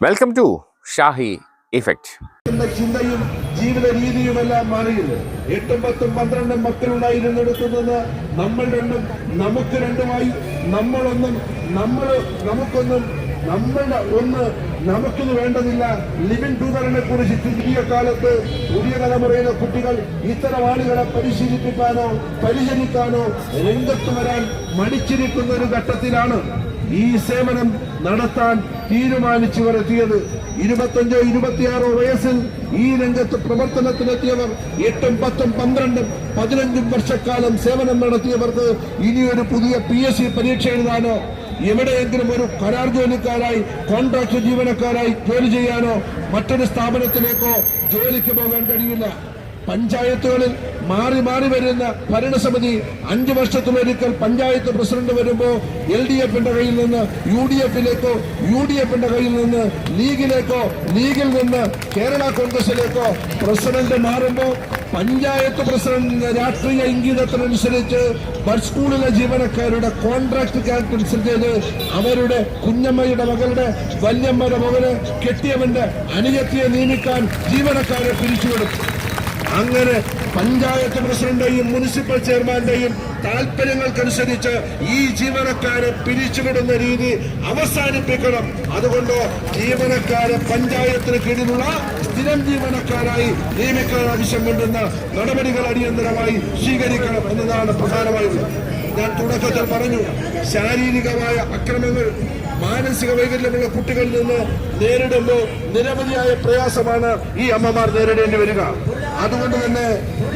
Welcome to Shahi effect ചിന്തയും ജീവിത രീതിയുമെല്ലാം മാറിയത് എട്ടും പത്തും പന്ത്രണ്ടും മക്കളുണ്ടായിരുന്നിടത്തു നിന്ന് നമ്മൾ രണ്ടും നമുക്ക് രണ്ടുമായി നമ്മളൊന്നും നമ്മൾ നമുക്കൊന്നും നമ്മളുടെ ഒന്ന് നമുക്കിത് വേണ്ടതില്ല. ലിവിൻ ടൂതറിനെ കുറിച്ച് ചുരുക്കിയ കാലത്ത് പുതിയ തലമുറയിലെ കുട്ടികൾ ഇത്തരം ആളുകളെ പരിശീലിപ്പിക്കാനോ പരിചരിക്കാനോ രംഗത്ത് വരാൻ മടിച്ചിരിക്കുന്ന ഒരു ഘട്ടത്തിലാണ് ഈ സേവനം നടത്താൻ തീരുമാനിച്ചവർ എത്തിയത് ഇരുപത്തഞ്ചോ ഇരുപത്തിയാറോ വയസ്സിൽ ഈ രംഗത്ത് പ്രവർത്തനത്തിനെത്തിയവർ എട്ടും പത്തും പന്ത്രണ്ടും പതിനഞ്ചും വർഷക്കാലം സേവനം നടത്തിയവർക്ക് ഇനിയൊരു പുതിയ പി എസ് സി പരീക്ഷ എഴുതാനോ എവിടെയെങ്കിലും ഒരു കരാർ ജോലിക്കാരായി കോൺട്രാക്ട് ജീവനക്കാരായി ജോലി ചെയ്യാനോ മറ്റൊരു സ്ഥാപനത്തിലേക്കോ ജോലിക്ക് പോകാൻ കഴിയില്ല. പഞ്ചായത്തുകളിൽ മാറി മാറി വരുന്ന ഭരണസമിതി അഞ്ചു വർഷത്തിലൊരിക്കൽ പഞ്ചായത്ത് പ്രസിഡന്റ് വരുമ്പോൾ എൽ ഡി എഫിന്റെ കയ്യിൽ നിന്ന് യു ഡി എഫിലേക്കോ യു ഡി എഫിന്റെ കയ്യിൽ നിന്ന് ലീഗിലേക്കോ ലീഗിൽ നിന്ന് കേരള കോൺഗ്രസിലേക്കോ പ്രസിഡന്റ് മാറുമ്പോൾ പഞ്ചായത്ത് പ്രസിഡന്റിന്റെ രാഷ്ട്രീയ ഇംഗിതത്തിനനുസരിച്ച് സ്കൂളിലെ ജീവനക്കാരുടെ കോൺട്രാക്ട് ചെയ്ത് അവരുടെ കുഞ്ഞമ്മയുടെ മകളുടെ വല്യമ്മയുടെ മകന് കെട്ടിയവന്റെ അനുജത്തിയെ നിയമിക്കാൻ ജീവനക്കാരെ പിരിച്ചുവിടും അങ്ങനെ പഞ്ചായത്ത് പ്രസിഡന്റെയും മുനിസിപ്പൽ ചെയർമാന്റെയും താല്പര്യങ്ങൾക്കനുസരിച്ച് ഈ ജീവനക്കാരെ പിരിച്ചുവിടുന്ന രീതി അവസാനിപ്പിക്കണം. അതുകൊണ്ട് ജീവനക്കാരെ പഞ്ചായത്തിന് കീഴിലുള്ള സ്ഥിരം ജീവനക്കാരായി നിയമിക്കാൻ ആവശ്യം ആവശ്യമുണ്ടെന്ന നടപടികൾ അടിയന്തരമായി സ്വീകരിക്കണം എന്നതാണ് പ്രധാനമായുള്ളത്. ഞാൻ തുടക്കത്തിൽ പറഞ്ഞു ശാരീരികമായ അക്രമങ്ങൾ മാനസിക വൈകല്യമുള്ള കുട്ടികളിൽ നിന്ന് നേരിടുമ്പോൾ നിരവധിയായ പ്രയാസമാണ് ഈ അമ്മമാർ നേരിടേണ്ടി വരിക. അതുകൊണ്ട് തന്നെ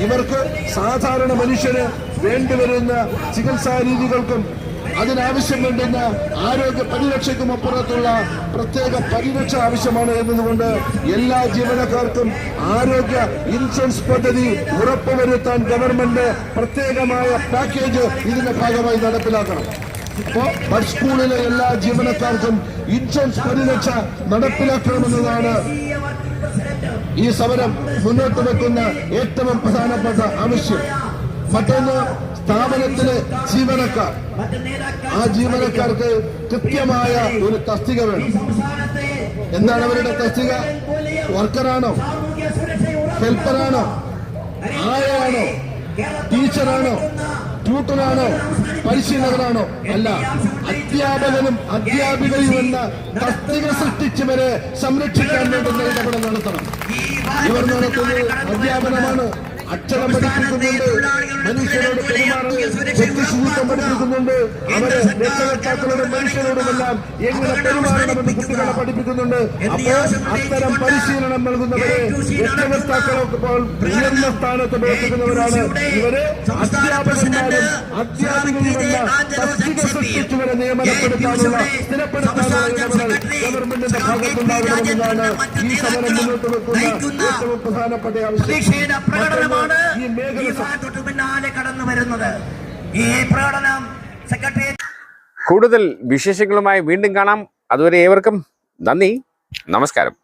ഇവർക്ക് സാധാരണ മനുഷ്യന് വേണ്ടിവരുന്ന ചികിത്സാ രീതികൾക്കും അതിനാവശ്യം വേണ്ടുന്ന ആരോഗ്യ പരിരക്ഷയ്ക്കും അപ്പുറത്തുള്ള പ്രത്യേക പരിരക്ഷ ആവശ്യമാണ് എന്നതുകൊണ്ട് എല്ലാ ജീവനക്കാർക്കും ആരോഗ്യ ഇൻഷുറൻസ് പദ്ധതി ഉറപ്പുവരുത്താൻ ഗവൺമെന്റ് പ്രത്യേകമായ പാക്കേജ് ഇതിന്റെ ഭാഗമായി നടപ്പിലാക്കണം. ഇപ്പോ സ്കൂളിലെ എല്ലാ ജീവനക്കാർക്കും ഇൻഷുറൻസ് പരിരക്ഷ നടപ്പിലാക്കണമെന്നതാണ് ഈ സമരം മുന്നോട്ട് വെക്കുന്ന ഏറ്റവും പ്രധാനപ്പെട്ട ആവശ്യം മറ്റൊന്ന് സ്ഥാപനത്തിലെ ജീവനക്കാർ. ആ ജീവനക്കാർക്ക് കൃത്യമായ ഒരു തസ്തിക വേണം. എന്താണ് അവരുടെ തസ്തിക? വർക്കറാണോ? ഹെൽപ്പറാണോ? ആരാണോ? ടീച്ചറാണോ? ട്യൂട്ടറാണോ പരിശീലകനാണോ? അല്ല. അധ്യാപകനും അധ്യാപികയും എന്ന തസ്തിക സൃഷ്ടിച്ചവരെ സംരക്ഷിക്കാൻ വേണ്ടുന്ന ഇടപെടൽ നടത്തണം. ഇവർ നടത്തുന്നത് അധ്യാപനമാണ്. അക്ഷരം പഠിപ്പിക്കുന്നുണ്ട്. മനുഷ്യരോട് പഠിപ്പിക്കുന്നുണ്ട്. അവരെ രക്ഷകർത്താക്കളോടും മനുഷ്യരോടുമെല്ലാം എങ്ങനെ പെരുമാറണമെന്ന് കുട്ടികളെ പഠിപ്പിക്കുന്നുണ്ട്. അപ്പോൾ അത്തരം പരിശീലനം നൽകുന്നവരെ രക്ഷകർത്താക്കളൊക്കെ ഉയർന്ന സ്ഥാനത്ത് പ്രവർത്തിക്കുന്നവരാണ്. ഇവർ അധ്യാപകന്മാരും അധ്യാപികയുമല്ല തസ്തിക സൃഷ്ടിച്ചവരെ നിയമനപ്പെടുത്താനുള്ള സ്ഥിരപ്പെടുത്താനുള്ള ഇടപെടൽ ഗവൺമെന്റിന്റെ ഭാഗത്തുണ്ടാകണമെന്നാണ് ഈ സമരം മുന്നോട്ട് വെക്കുന്ന ഏറ്റവും പ്രധാനപ്പെട്ട ആവശ്യം. പ്രതീക്ഷയുടെ പ്രകടനമാണ് ഈ മേഖല പിന്നാലെ കടന്നു വരുന്നത്. ഈ പ്രകടനം സെക്രട്ടറി കൂടുതൽ വിശേഷങ്ങളുമായി വീണ്ടും കാണാം. അതുവരെ ഏവർക്കും നന്ദി. നമസ്കാരം.